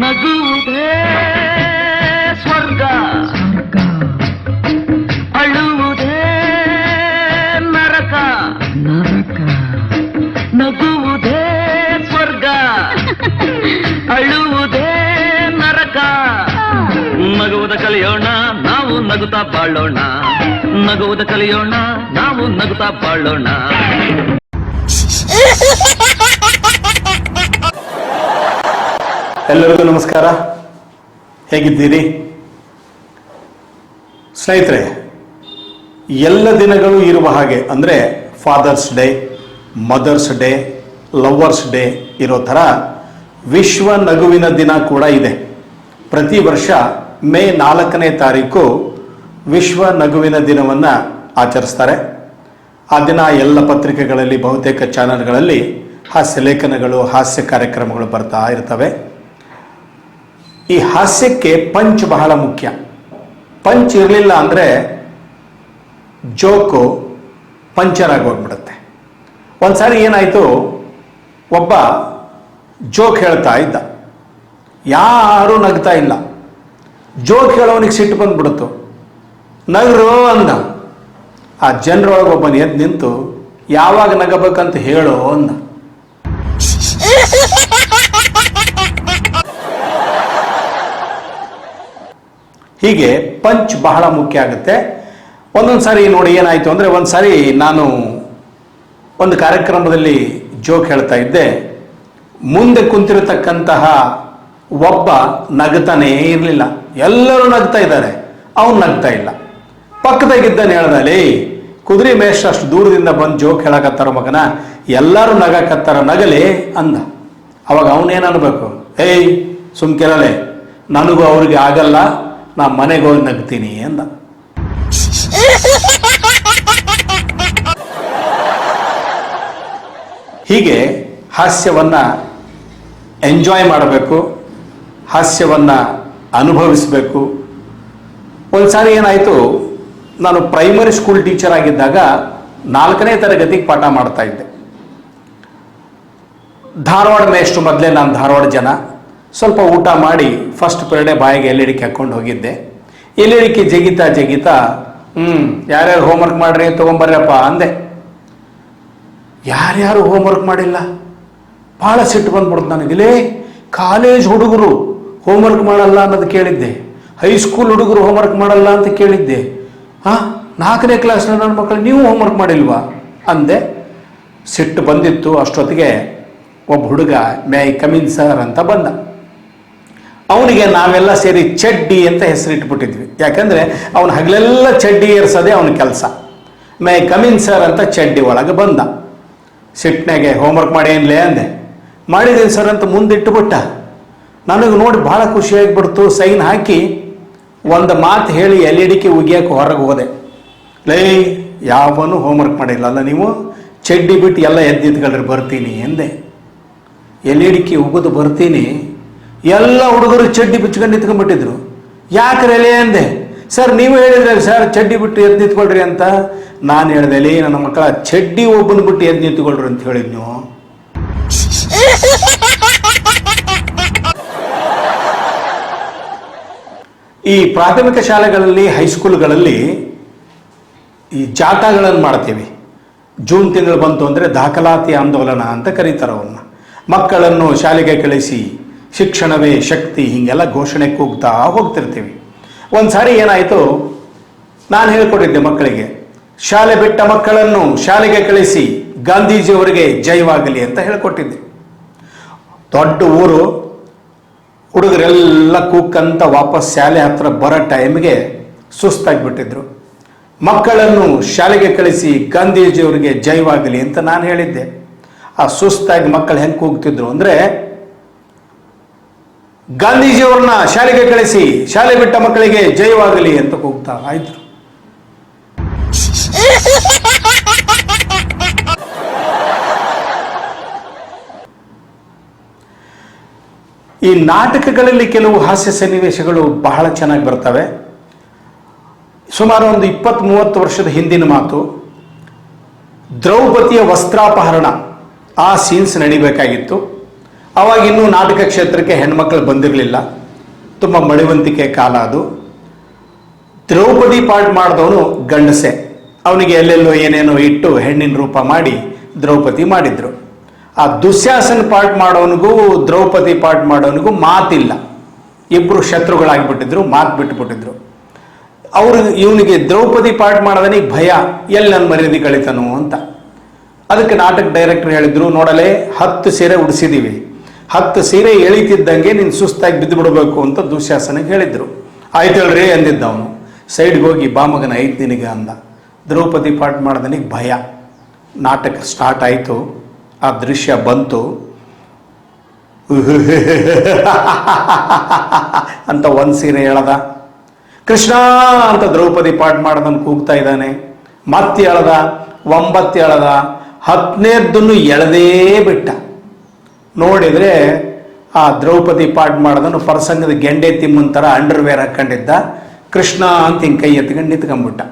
ನಗುವುದೇ ಸ್ವರ್ಗ ಅಳುವುದೇ ನರಕ ನರಕ ನಗುವುದೇ ಸ್ವರ್ಗ ಅಳುವುದೇ ನರಕ ನಗುವುದ ಕಲಿಯೋಣ ನಾವು ನಗುತ್ತಾ ಬಾಳೋಣ ನಗುವುದ ಕಲಿಯೋಣ ನಾವು ನಗುತ್ತಾ ಬಾಳೋಣ ಎಲ್ಲರಿಗೂ ನಮಸ್ಕಾರ. ಹೇಗಿದ್ದೀರಿ? ಸ್ನೇಹಿತರೆ, ಎಲ್ಲ ದಿನಗಳು ಇರುವ ಹಾಗೆ, ಅಂದರೆ Father's Day Mother's Day Lovers Day ಇರೋ ಥರ ವಿಶ್ವ ನಗುವಿನ ದಿನ ಕೂಡ ಇದೆ. ಪ್ರತಿ ವರ್ಷ ಮೇ ನಾಲ್ಕನೇ ತಾರೀಕು ವಿಶ್ವ ನಗುವಿನ ದಿನವನ್ನು ಆಚರಿಸ್ತಾರೆ. ಆ ದಿನ ಎಲ್ಲ ಪತ್ರಿಕೆಗಳಲ್ಲಿ, ಬಹುತೇಕ ಚಾನೆಲ್ಗಳಲ್ಲಿ ಹಾಸ್ಯ ಲೇಖನಗಳು ಹಾಸ್ಯ ಕಾರ್ಯಕ್ರಮಗಳು ಬರ್ತಾ ಇರ್ತವೆ. ಈ ಹಾಸ್ಯಕ್ಕೆ ಪಂಚ್ ಬಹಳ ಮುಖ್ಯ. ಪಂಚ್ ಇರಲಿಲ್ಲ ಅಂದರೆ ಜೋಕು ಪಂಚರ್ ಆಗೋಗ್ಬಿಡುತ್ತೆ ಒಂದ್ಸಾರಿ ಏನಾಯಿತು? ಒಬ್ಬ ಜೋಕ್ ಹೇಳ್ತಾ ಇದ್ದ. ಯಾರೂ ನಗ್ತಾ ಇಲ್ಲ. ಜೋಕ್ ಹೇಳೋನಿಗೆ ಸಿಟ್ಟು ಬಂದ್ಬಿಡುತ್ತು. ನಗರು ಅಂದ. ಆ ಜನರೊಳಗೆ ಒಬ್ಬನ ಎದ್ದು ನಿಂತು, ಯಾವಾಗ ನಗಬೇಕಂತ ಹೇಳು ಅಂದ. ಹೀಗೆ ಪಂಚ್ ಬಹಳ ಮುಖ್ಯ ಆಗುತ್ತೆ. ಒಂದೊಂದು ಸಾರಿ ನೋಡಿ ಏನಾಯಿತು ಅಂದರೆ ಒಂದು ಸಾರಿ ನಾನು ಒಂದು ಕಾರ್ಯಕ್ರಮದಲ್ಲಿ ಜೋಕ್ ಹೇಳ್ತಾ ಇದ್ದೆ. ಮುಂದೆ ಕುಂತಿರತಕ್ಕಂತಹ ಒಬ್ಬ ನಗ್ತಾನೇ ಇರಲಿಲ್ಲ. ಎಲ್ಲರೂ ನಗ್ತಾ ಇದ್ದಾರೆ. ಅವನು ನಗ್ತಾ ಇಲ್ಲ. ಪಕ್ಕದಾಗಿದ್ದಾನೆ ಹೇಳ್ದಲ್ಲಿ ಕುದುರೆ ಮೇಷ್ಟ್ರು ಅಷ್ಟು ದೂರದಿಂದ ಬಂದು ಜೋಕ್ ಹೇಳಕತ್ತಾರ ಮಗನ? ಎಲ್ಲರೂ ನಗಕತ್ತಾರ, ನಗಲಿ ಅಂದ. ಅವಾಗ ಅವನೇನು ಅನ್ಬೇಕು? ಏಯ್ ಸುಮ್ ಕೇಳಲೆ, ನನಗೂ ಅವ್ರಿಗೆ ಆಗಲ್ಲ. ನಾ ಮನೆಗೆ ಹೋಗಿ ನಗ್ತೀನಿ ಅಂದ. ಹೀಗೆ ಹಾಸ್ಯವನ್ನ ಎಂಜಾಯ್ ಮಾಡಬೇಕು, ಹಾಸ್ಯವನ್ನ ಅನುಭವಿಸಬೇಕು. ಒಂದ್ಸಾರಿ ಏನಾಯಿತು, ನಾನು ಪ್ರೈಮರಿ ಸ್ಕೂಲ್ ಟೀಚರ್ ಆಗಿದ್ದಾಗ ನಾಲ್ಕನೇ ತರಗತಿಗೆ ಪಾಠ ಮಾಡ್ತಾ ಇದ್ದೆ. ಧಾರವಾಡ ಮೇಷ್ಟು ಮೊದಲೇ ನಾನು ಧಾರವಾಡ ಜನ. ಸ್ವಲ್ಪ ಊಟ ಮಾಡಿ ಫಸ್ಟ್ ಪೀರಿಯಡೇ ಬಾಯಿಗೆ ಎಲ್ಲಿಡಿಕೆ ಹಾಕ್ಕೊಂಡು ಹೋಗಿದ್ದೆ. ಎಲ್ಲಿಡಿಕೆ ಜಗಿತಾ ಜಗಿತಾ ಹ್ಞೂ ಯಾರ್ಯಾರು ಹೋಮ್ವರ್ಕ್ ಮಾಡ್ರಿ ತೊಗೊಂಬರ್ರಪ್ಪ, ಅಂದೆ. ಯಾರ್ಯಾರು ಹೋಮ್ವರ್ಕ್ ಮಾಡಿಲ್ಲ? ಭಾಳ ಸಿಟ್ಟು ಬಂದ್ಬಿಡ್ತು ನನಗೆ. ಲೇ ಕಾಲೇಜ್ ಹುಡುಗರು ಹೋಮ್ವರ್ಕ್ ಮಾಡಲ್ಲ ಅನ್ನೋದು ಕೇಳಿದ್ದೆ. ಹೈಸ್ಕೂಲ್ ಹುಡುಗರು ಹೋಮ್ವರ್ಕ್ ಮಾಡಲ್ಲ ಅಂತ ಕೇಳಿದ್ದೆ. ಹಾಂ ನಾಲ್ಕನೇ ಕ್ಲಾಸ್ನ ನನ್ನ ಮಕ್ಕಳು ನೀವು ಹೋಮ್ವರ್ಕ್ ಮಾಡಿಲ್ವಾ? ಅಂದೆ. ಸಿಟ್ಟು ಬಂದಿತ್ತು. ಅಷ್ಟೊತ್ತಿಗೆ ಒಬ್ಬ ಹುಡುಗ ಮೇ ಕಮಿನ್ ಸರ್ ಅಂತ ಬಂದ. ಅವನಿಗೆ ನಾವೆಲ್ಲ ಸೇರಿ ಚಡ್ಡಿ ಅಂತ ಹೆಸರಿಟ್ಬಿಟ್ಟಿದ್ವಿ. ಯಾಕಂದರೆ ಅವನು ಹಗಲೆಲ್ಲ ಚಡ್ಡಿ ಏರ್ಸೋದೇ ಅವನ ಕೆಲಸ. ಮೈ ಕಮಿನ್ ಸರ್ ಅಂತ ಚಡ್ಡಿ ಒಳಗೆ ಬಂದ. ಸಿಟ್ನಾಗೆ ಹೋಮ್ವರ್ಕ್ ಮಾಡಿ ಏನ್ಲೇ ಅಂದೆ. ಮಾಡಿದ್ದೀನಿ ಸರ್ ಅಂತ ಮುಂದಿಟ್ಟುಬಿಟ್ಟ ನನಗೆ ನೋಡಿ ಭಾಳ ಖುಷಿಯಾಗಿಬಿಡ್ತು ಸೈನ್ ಹಾಕಿ ಒಂದು ಮಾತು ಹೇಳಿ ಎಲ್ಲಿಡಿಕೆ ಉಗಿಯೋಕೆ ಹೊರಗೆ ಹೋದೆ. ಲೈ, ಯಾವನು ಹೋಮ್ವರ್ಕ್ ಮಾಡಿಲ್ಲ ಅಲ್ಲ ನೀವು? ಚಡ್ಡಿ ಬಿಟ್ಟು ಎಲ್ಲ ಎದ್ದಿದ್ಗಳ್ರಿ ಬರ್ತೀನಿ ಎಂದೆ ಎಲ್ಲಿಡಿಕೆ ಉಗಿದು ಬರ್ತೀನಿ? ಎಲ್ಲ ಹುಡುಗರು ಚಡ್ಡಿ ಬಿಚ್ಕೊಂಡು ನಿಂತ್ಕೊಂಡ್ಬಿಟ್ಟಿದ್ರು. ಯಾಕೆ ರೆಲೆ ಅಂದೆ? ಸರ್, ನೀವು ಹೇಳಿದ್ರೆ ಸರ್, ಚಡ್ಡಿ ಬಿಟ್ಟು ಎದ್ದು ನಿಂತ್ಕೊಳ್ರಿ ಅಂತ. ನಾನು ಹೇಳ್ದೆ, ಲೇ, ನನ್ನ ಮಕ್ಕಳ ಚಡ್ಡಿ ಒಬ್ಬನ ಬಿಟ್ಟು ಎದ್ದು ನಿಂತ್ಕೊಳ್ರಿ ಅಂತ ಹೇಳಿದ್ ನೀವು. ಈ ಪ್ರಾಥಮಿಕ ಶಾಲೆಗಳಲ್ಲಿ ಹೈಸ್ಕೂಲ್ಗಳಲ್ಲಿ ಈ ಜಾಥಾಗಳನ್ನು ಮಾಡ್ತೀವಿ. ಜೂನ್ ತಿಂಗಳು ಬಂತು ಅಂದರೆ ದಾಖಲಾತಿ ಆಂದೋಲನ ಅಂತ ಕರೀತಾರೆ ಅವನ್ನ ಮಕ್ಕಳನ್ನು ಶಾಲೆಗೆ ಕಳಿಸಿ ಶಿಕ್ಷಣವೇ ಶಕ್ತಿ, ಹೀಗೆಲ್ಲ ಘೋಷಣೆ ಕೂಗ್ತಾ ಹೋಗ್ತಿರ್ತೀವಿ. ಒಂದು ಸಾರಿ ಏನಾಯಿತು? ನಾನು ಹೇಳ್ಕೊಟ್ಟಿದ್ದೆ ಮಕ್ಕಳಿಗೆ, ಶಾಲೆ ಬಿಟ್ಟ ಮಕ್ಕಳನ್ನು ಶಾಲೆಗೆ ಕಳಿಸಿ, ಗಾಂಧೀಜಿಯವರಿಗೆ ಜೈವಾಗಲಿ ಅಂತ ಹೇಳ್ಕೊಟ್ಟಿದ್ದೆ. ದೊಡ್ಡ ಊರು, ಹುಡುಗರೆಲ್ಲ ಕೂಕ್ಕಂತ ವಾಪಸ್ ಶಾಲೆ ಹತ್ರ ಬರೋ ಟೈಮ್ಗೆ ಸುಸ್ತಾಗಿಬಿಟ್ಟಿದ್ರು. ಮಕ್ಕಳನ್ನು ಶಾಲೆಗೆ ಕಳಿಸಿ, ಗಾಂಧೀಜಿಯವರಿಗೆ ಜೈವಾಗಲಿ ಅಂತ ನಾನು ಹೇಳಿದ್ದೆ. ಆ ಸುಸ್ತಾಗಿ ಮಕ್ಕಳು ಹೆಂಗೆ ಕೂಗ್ತಿದ್ರು ಅಂದರೆ ಗಾಂಧೀಜಿಯವ್ರನ್ನ ಶಾಲೆಗೆ ಕಳಿಸಿ, ಶಾಲೆ ಬಿಟ್ಟ ಮಕ್ಕಳಿಗೆ ಜಯವಾಗಲಿ ಅಂತ ಕೂಗ್ತಾ ಆಯ್ತು ಈ ನಾಟಕಗಳಲ್ಲಿ ಕೆಲವು ಹಾಸ್ಯ ಸನ್ನಿವೇಶಗಳು ಬಹಳ ಚೆನ್ನಾಗಿ ಬರ್ತವೆ. ಸುಮಾರು ಒಂದು ಇಪ್ಪತ್ತ್ ಮೂವತ್ತು ವರ್ಷದ ಹಿಂದಿನ ಮಾತು, ದ್ರೌಪದಿಯ ವಸ್ತ್ರಾಪಹರಣ ಆ ಸೀನ್ಸ್ ನಡಿಬೇಕಾಗಿತ್ತು. ಅವಾಗ ಇನ್ನೂ ನಾಟಕ ಕ್ಷೇತ್ರಕ್ಕೆ ಹೆಣ್ಮಕ್ಳು ಬಂದಿರಲಿಲ್ಲ. ತುಂಬ ಮಳಿವಂತಿಕೆ ಕಾಲ ಅದು. ದ್ರೌಪದಿ ಪಾಠ ಮಾಡಿದವನು ಗಂಡಸೆ. ಅವನಿಗೆ ಎಲ್ಲೆಲ್ಲೋ ಏನೇನೋ ಇಟ್ಟು ಹೆಣ್ಣಿನ ರೂಪ ಮಾಡಿ ದ್ರೌಪದಿ ಮಾಡಿದ್ರು. ಆ ದುಶ್ಯಾಸನ ಪಾಠ ಮಾಡೋನಿಗೂ ದ್ರೌಪದಿ ಪಾಠ ಮಾಡೋನಿಗೂ ಮಾತಿಲ್ಲ. ಇಬ್ಬರು ಶತ್ರುಗಳಾಗಿಬಿಟ್ಟಿದ್ರು, ಮಾತು ಬಿಟ್ಟುಬಿಟ್ಟಿದ್ರು ಅವರು ಇವನಿಗೆ ದ್ರೌಪದಿ ಪಾಠ ಮಾಡೋದನಿಗೆ ಭಯ ಎಲ್ಲಿ ನನ್ನ ಮರ್ಯಾದೆ ಕಳಿತಾನೋ ಅಂತ. ಅದಕ್ಕೆ ನಾಟಕ ಡೈರೆಕ್ಟರ್ ಹೇಳಿದ್ರು, ನೋಡಲೆ ಹತ್ತು ಸೀರೆ ಉಡಿಸಿದೀವಿ. ಹತ್ತು ಸೀರೆ ಎಳಿತಿದ್ದಂಗೆ ನೀನು ಸುಸ್ತಾಗಿ ಬಿದ್ದು ಬಿಡಬೇಕು ಅಂತ ದುಶ್ಯಾಸನಿಗೆ ಹೇಳಿದ್ರು. ಆಯ್ತು ಹೇಳ್ರಿ, ಅಂದಿದ್ದ ಅವನು. ಸೈಡ್ಗೆ ಹೋಗಿ ಬಾಮಗನ ಐದು ನಿನಗೆ ಅಂದ. ದ್ರೌಪದಿ ಪಾಠ ಮಾಡೋದನಿಗೆ ಭಯ. ನಾಟಕ ಸ್ಟಾರ್ಟ್ ಆಯಿತು. ಆ ದೃಶ್ಯ ಬಂತು. ಅಂತ ಒಂದು ಸೀರೆ ಹೇಳದ ಕೃಷ್ಣ, ಅಂತ ದ್ರೌಪದಿ ಪಾಠ ಮಾಡ್ದನ್ ಕೂಗ್ತಾ ಇದ್ದಾನೆ. ಮತ್ತೆ ಎಳದ, ಒಂಬತ್ತು ಎಳದ ಹತ್ತನೇದ್ದನ್ನು ಎಳದೇ ಬಿಟ್ಟ. ನೋಡಿದ್ರೆ ಆ ದ್ರೌಪದಿ ಪಾಠ ಮಾಡೋದನ್ನು ಪರಸಂಗದ ಗೆಂಡೆ ತಿಮ್ಮನ್ ಥರ ಅಂಡರ್ವೇರ್ ಹಾಕ್ಕೊಂಡಿದ್ದ ಕೃಷ್ಣ ಅಂತ ಹಿಂಗೆ ಕೈ ಎತ್ಕೊಂಡು ನಿಂತ್ಕೊಂಡ್ಬಿಟ್ಟ.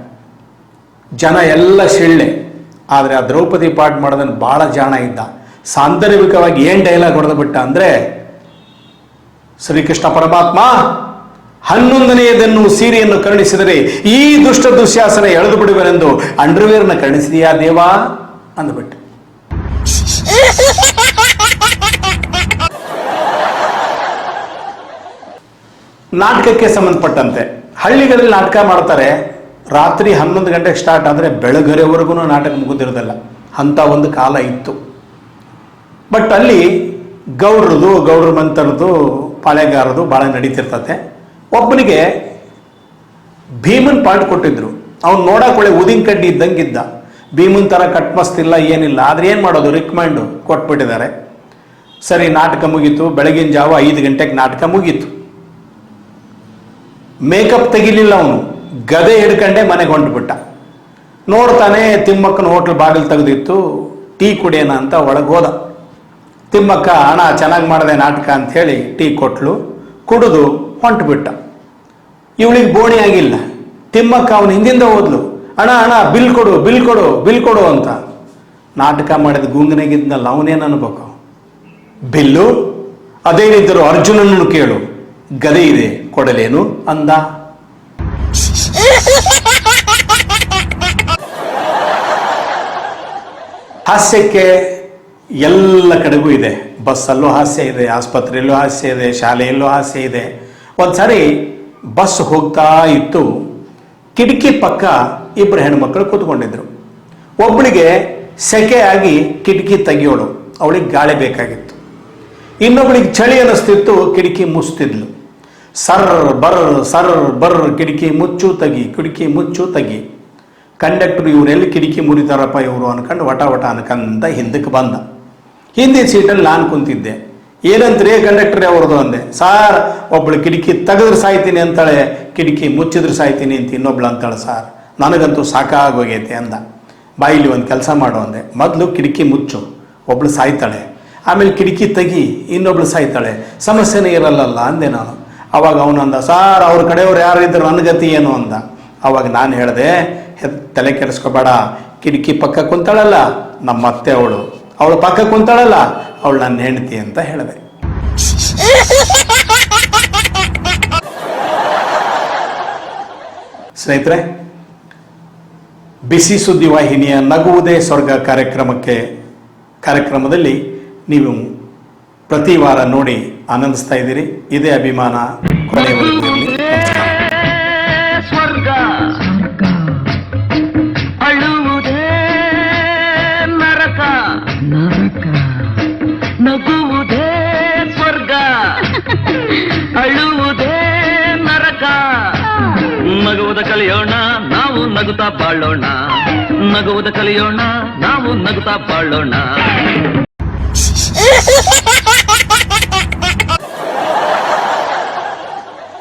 ಜನ ಎಲ್ಲ ಶಿಳ್ಳೆ. ಆದರೆ ಆ ದ್ರೌಪದಿ ಪಾಠ ಮಾಡೋದನ್ನು ಭಾಳ ಜಾಣ ಇದ್ದ. ಸಾಂದರ್ಭಿಕವಾಗಿ ಏನು ಡೈಲಾಗ್ ಹೊಡೆದು ಬಿಟ್ಟ ಅಂದರೆ, ಶ್ರೀಕೃಷ್ಣ ಪರಮಾತ್ಮ, ಹನ್ನೊಂದನೆಯದನ್ನು ಸೀರೆಯನ್ನು ಕರುಣಿಸಿದರೆ ಈ ದುಷ್ಟ ದುಶ್ಯಾಸನ ಎಳೆದು ಬಿಡುವೆನೆಂದು ಅಂಡರ್ವೇರ್ನ ಕರುಣಿಸಿದೆಯಾ ದೇವಾ? ಅಂದ್ಬಿಟ್ಟು. ನಾಟಕಕ್ಕೆ ಸಂಬಂಧಪಟ್ಟಂತೆ. ಹಳ್ಳಿಗಳಲ್ಲಿ ನಾಟಕ ಮಾಡ್ತಾರೆ. ರಾತ್ರಿ ಹನ್ನೊಂದು ಗಂಟೆಗೆ ಸ್ಟಾರ್ಟ್ ಆದರೆ ಬೆಳಗರೆವರೆಗೂ ನಾಟಕ ಮುಗಿದಿರೋದಿಲ್ಲ. ಅಂಥ ಒಂದು ಕಾಲ ಇತ್ತು. ಬಟ್ ಅಲ್ಲಿ ಗೌಡ್ರದು, ಗೌಡ್ರ ಮಂತರದು ಪಾಳೆಗಾರದು ಭಾಳ ನಡೀತಿರ್ತತೆ. ಒಬ್ಬನಿಗೆ ಭೀಮನ್ ಪಾಠ ಕೊಟ್ಟಿದ್ರು. ಅವ್ನು ನೋಡಕ್ಕೆ ಉದಿನ ಕಡ್ಡಿ ಇದ್ದಂಗಿದ್ದ. ಭೀಮನ್ ಥರ ಕಟ್ಮಸ್ತಿಲ್ಲ ಏನಿಲ್ಲ. ಆದ್ರೆ ಏನು ಮಾಡೋದು? ರಿಕಮೆಂಡು ಕೊಟ್ಬಿಟ್ಟಿದ್ದಾರೆ. ಸರಿ, ನಾಟಕ ಮುಗೀತು. ಬೆಳಗಿನ ಜಾವ ಐದು ಗಂಟೆಗೆ ನಾಟಕ ಮುಗೀತು. ಮೇಕಪ್ ತೆಗಿಲಿಲ್ಲ ಅವನು. ಗದೆ ಹಿಡ್ಕಂಡೆ ಮನೆಗೆ ಹೊಂಟ್ಬಿಟ್ಟ. ನೋಡ್ತಾನೆ ತಿಮ್ಮಕ್ಕನ ಹೋಟ್ಲ್ ಬಾಗಿಲು ತೆಗೆದಿತ್ತು, ಟೀ ಕುಡಿಯೋಣ ಅಂತ ಒಳಗೆ ಹೋದ. ತಿಮ್ಮಕ್ಕ ಹಣ ಚೆನ್ನಾಗಿ ಮಾಡಿದೆ ನಾಟಕ ಅಂತ ಹೇಳಿ ಟೀ ಕೊಟ್ಲು, ಕುಡಿದು ಹೊಂಟ್ಬಿಟ್ಟ. ಇವಳಿಗೆ ಬೋಣಿ ಆಗಿಲ್ಲ. ತಿಮ್ಮಕ್ಕ ಅವನು ಹಿಂದಿಂದ ಹೋದ್ಲು. ಅಣ್ಣ ಅಣ್ಣ, ಬಿಲ್ ಕೊಡು ಬಿಲ್ ಕೊಡು ಬಿಲ್ ಕೊಡು ಅಂತ. ನಾಟಕ ಮಾಡಿದ ಗುಂಗನಾಗಿದ್ನಲ್ಲ ಅವನೇನು ಅನ್ಬೇಕು? ಬಿಲ್ಲು? ಅದೇನಿದ್ದರು ಅರ್ಜುನನ್ನು ಕೇಳು. ಗದೆ ಇದೆ. ಕೊಡಲೇನು ಅಂದ? ಹಾಸ್ಯಕ್ಕೆ ಎಲ್ಲ ಕಡೆಗೂ ಇದೆ. ಬಸ್ಸಲ್ಲೂ ಹಾಸ್ಯ ಇದೆ, ಆಸ್ಪತ್ರೆಯಲ್ಲೂ ಹಾಸ್ಯ ಇದೆ, ಶಾಲೆಯಲ್ಲೂ ಹಾಸ್ಯ ಇದೆ. ಒಂದ್ಸರಿ ಬಸ್ ಹೋಗ್ತಾ ಇತ್ತು. ಕಿಟಕಿ ಪಕ್ಕ ಇಬ್ಬರು ಹೆಣ್ಮಕ್ಳು ಕೂತ್ಕೊಂಡಿದ್ರು. ಒಬ್ಬಳಿಗೆ ಸೆಕೆ ಆಗಿ ಕಿಟಕಿ ತೆಗಿಯೋಳು. ಅವಳಿಗೆ ಗಾಳಿ ಬೇಕಾಗಿತ್ತು. ಇನ್ನೊಬ್ಳಿಗೆ ಚಳಿ ಅನ್ನಿಸ್ತಿತ್ತು, ಕಿಟಕಿ ಮುಚ್ತಿದ್ಲು ಸರ್ ಬರ್ ಸರ್ ಬರ್, ಕಿಟಕಿ ಮುಚ್ಚು ತಗಿ, ಕಿಟಕಿ ಮುಚ್ಚು ತಗಿ. ಕಂಡಕ್ಟರ್ ಇವರೆಲ್ಲಿ ಕಿಟಕಿ ಮುರಿತಾರಪ್ಪ ಇವರು ಅನ್ಕೊಂಡು ವಟ ವಟ ಅನ್ಕಂತ ಹಿಂದಕ್ಕೆ ಬಂದ. ಹಿಂದಿನ ಸೀಟಲ್ಲಿ ನಾನು ಕುಂತಿದ್ದೆ. ಏನಂತ್ರಿ ಕಂಡಕ್ಟರ್ ಅವ್ರದ್ದು ಅಂದೆ. ಸಾರ್ ಒಬ್ಬಳು ಕಿಟಕಿ ತೆಗೆದ್ರೆ ಸಾಯ್ತೀನಿ ಅಂತಾಳೆ, ಕಿಟಕಿ ಮುಚ್ಚಿದ್ರೆ ಸಾಯ್ತೀನಿ ಅಂತ ಇನ್ನೊಬ್ಳು ಅಂತಾಳೆ, ಸಾರ್. ನನಗಂತೂ ಸಾಕಾಗೋಗೈತೆ ಅಂದ. ಬಾಯಿಲಿ ಒಂದು ಕೆಲಸ ಮಾಡು ಅಂದೆ. ಮೊದಲು ಕಿಟಕಿ ಮುಚ್ಚು, ಒಬ್ಳು ಸಾಯ್ತಾಳೆ. ಆಮೇಲೆ ಕಿಟಕಿ ತೆಗಿ, ಇನ್ನೊಬ್ಳು ಸಾಯ್ತಾಳೆ. ಸಮಸ್ಯೆನೇ ಇರಲ್ಲಲ್ಲ, ಅಂದೆ ನಾನು. ಅವಾಗ ಅವನಂದ ಸಾರ್, ಅವ್ರ ಕಡೆಯವ್ರು ಯಾರು ಇದ್ರು ನನ್ನ ಗತಿ ಏನು? ಅಂದ. ಅವಾಗ ನಾನು ಹೇಳಿದೆ ತಲೆ ಕೆಡಿಸ್ಕೋಬೇಡ. ಕಿಟಕಿ ಪಕ್ಕ ಕುಂತಾಳಲ್ಲ, ನಮ್ಮ ಅತ್ತೆ ಅವಳು. ಅವಳು ಪಕ್ಕ ಕುಂತಾಳಲ್ಲ, ಅವಳು ನನ್ನ ಹೆಂಡತಿ ಅಂತ ಹೇಳಿದೆ. ಸ್ನೇಹಿತರೆ, ಬಿಸಿ ಸುದ್ದಿ ವಾಹಿನಿಯ ನಗುವುದೇ ಸ್ವರ್ಗ ಕಾರ್ಯಕ್ರಮಕ್ಕೆ, ಕಾರ್ಯಕ್ರಮದಲ್ಲಿ ನೀವು ಪ್ರತಿ ವಾರ ನೋಡಿ ಆನಂದಿಸ್ತಾ ಇದ್ದೀರಿ ಇದೇ ಅಭಿಮಾನ. ಸ್ವರ್ಗ ಅಳುವುದೇ ನರಕ ನರಕ ನಗುವುದೇ ಸ್ವರ್ಗ ಅಳುವುದೇ ನರಕ ನಗುವುದ ಕಲಿಯೋಣ ನಾವು ನಗುತ್ತಾ ಬಾಳೋಣ ನಗುವುದ ಕಲಿಯೋಣ ನಾವು ನಗುತ್ತಾ ಬಾಳೋಣ